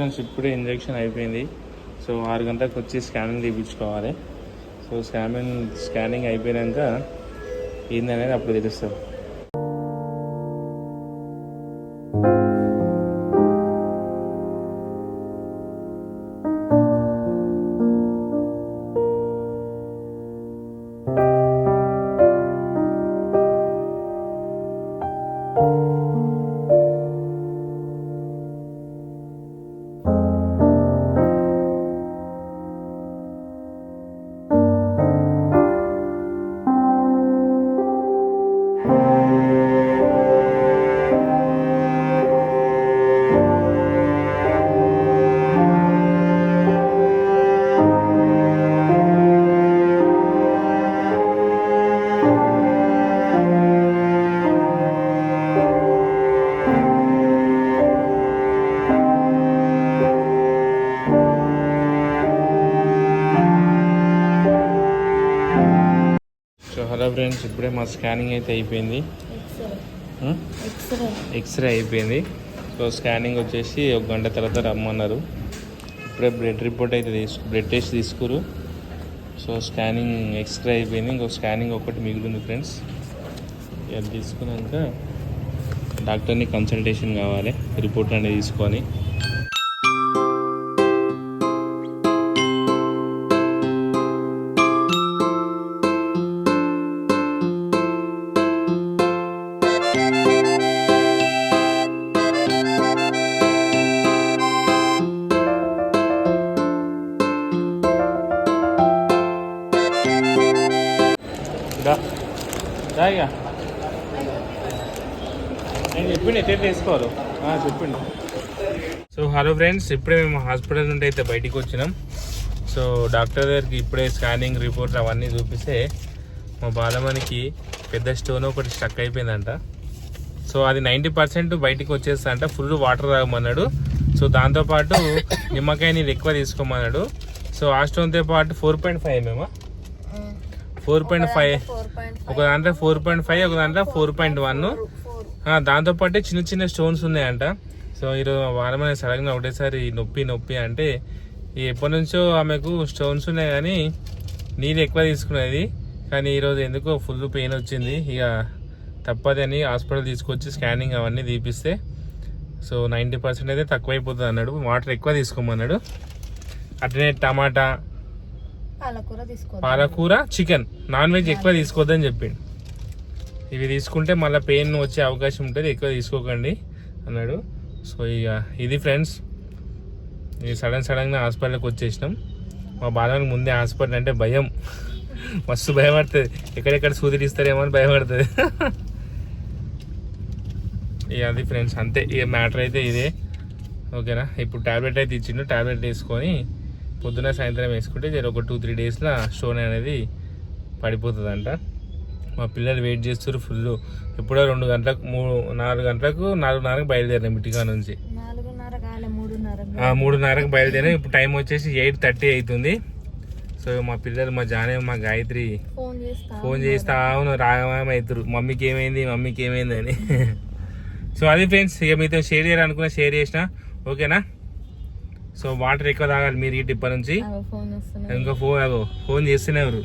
ఇప్పుడే ఇంజెక్షన్ అయిపోయింది. సో ఆరు గంటలకు వచ్చి స్కానింగ్ తీయించుకోవాలి సో స్కానింగ్ స్కానింగ్ అయిపోయాక ఏందనేది అప్పుడు తెలుస్తుంది హలో ఫ్రెండ్స్ ఇప్పుడే మా స్కానింగ్ అయితే అయిపోయింది. ఎక్స్రే అయిపోయింది. సో స్కానింగ్ వచ్చేసి ఒక గంట తర్వాత రమ్మన్నారు. ఇప్పుడే బ్లడ్ రిపోర్ట్ అయితే తీసుకు బ్లడ్ టెస్ట్ తీసుకురు. సో స్కానింగ్ ఎక్స్రే అయిపోయింది. ఇంకో స్కానింగ్ ఒకటి మిగిలింది ఫ్రెండ్స్. అది తీసుకున్నాక డాక్టర్ని కన్సల్టేషన్ కావాలి. రిపోర్ట్ అనేది తీసుకొని. దా. దా ఇక నేను చెప్పిండి ఎట్లా వేసుకోవాలి చెప్పిండి సో హలో ఫ్రెండ్స్ ఇప్పుడే మేము హాస్పిటల్ నుండి అయితే బయటికి వచ్చినాం. సో డాక్టర్ దగ్గరికి ఇప్పుడే స్కానింగ్ రిపోర్ట్ అవన్నీ చూపిస్తే మా బాలమణికి పెద్ద స్టోన్ ఒకటి స్టక్ అయిపోయిందంట. సో అది నైంటీ పర్సెంట్ బయటికి వచ్చేస్తా ఫుల్ వాటర్ తాగమన్నాడు. సో దాంతోపాటు నిమ్మకాయ నీళ్ళు ఎక్కువ తీసుకోమన్నాడు. సో ఆ స్టోన్తో పాటు four point five ఎంఎమా? Four point five. ఒక దాంట్లో ఫోర్ పాయింట్ ఫైవ్ ఒక దాంట్లో ఫోర్ పాయింట్ వన్. దాంతో పాటే చిన్న చిన్న స్టోన్స్ ఉన్నాయంట. సో ఈరోజు వారమైన సడన్గా ఒకటేసారి నొప్పి నొప్పి అంటే ఎప్పటి నుంచో ఆమెకు స్టోన్స్ ఉన్నాయి కానీ నీళ్ళు ఎక్కువ తీసుకునేది. కానీ ఈరోజు ఎందుకో ఫుల్ పెయిన్ వచ్చింది. ఇక తప్పదని హాస్పిటల్ తీసుకొచ్చి స్కానింగ్ అవన్నీ తీపిస్తే సో నైంటీ పర్సెంట్ అయితే తక్కువైపోతుంది అన్నాడు. వాటర్ ఎక్కువ తీసుకోమన్నాడు. అట్లనే టమాటా పాలకూర తీసుకో పాలకూర చికెన్ నాన్ వెజ్ ఎక్కువ తీసుకోవద్దని చెప్పిండు. ఇవి తీసుకుంటే మళ్ళీ పెయిన్ వచ్చే అవకాశం ఉంటుంది ఎక్కువ తీసుకోకండి అన్నాడు. సో ఇక ఇది ఫ్రెండ్స్ ఇది సడన్ సడన్గా హాస్పిటల్కి వచ్చేసినాం. మా బాలకి ముందే హాస్పిటల్ అంటే భయం. మస్తు భయపడుతుంది ఎక్కడెక్కడ సూది తీస్తారేమో అని భయపడుతుంది ఇక అది ఫ్రెండ్స్ అంతే. ఇక మ్యాటర్ అయితే ఇదే. ఓకేనా? ఇప్పుడు టాబ్లెట్ అయితే ఇచ్చిండు. టాబ్లెట్ వేసుకొని పొద్దున సాయంత్రం వేసుకుంటే జర ఒక టూ త్రీ డేస్లో స్టోన్ అనేది పడిపోతుందంట. మా పిల్లలు వెయిట్ చేస్తారు ఫుల్ ఎప్పుడో రెండు గంటలకు మూడు నాలుగు గంటలకు నాలుగున్నరకు బయలుదేరాం ఇంటికా నుంచి. మూడున్నరకు బయలుదేరాం ఇప్పుడు టైం వచ్చేసి ఎయిట్ థర్టీ అవుతుంది సో మా పిల్లలు మా జానే మా గాయత్రి ఫోన్ చేస్తా ఫోన్ చేస్తా అవును రాగమాయం అవుతారు మమ్మీకి ఏమైంది? మమ్మీకి ఏమైంది? అని. సో అది ఫ్రెండ్స్ ఇక మీతో షేర్ చేయాలనుకున్నా షేర్ చేసిన. ఓకేనా? సో వాటర్ ఎక్కువ తాగాలి మీరు ఇటు ఇప్పటి నుంచి. ఇంకా ఫోన్ ఫోన్ చేస్తూనే ఎవరు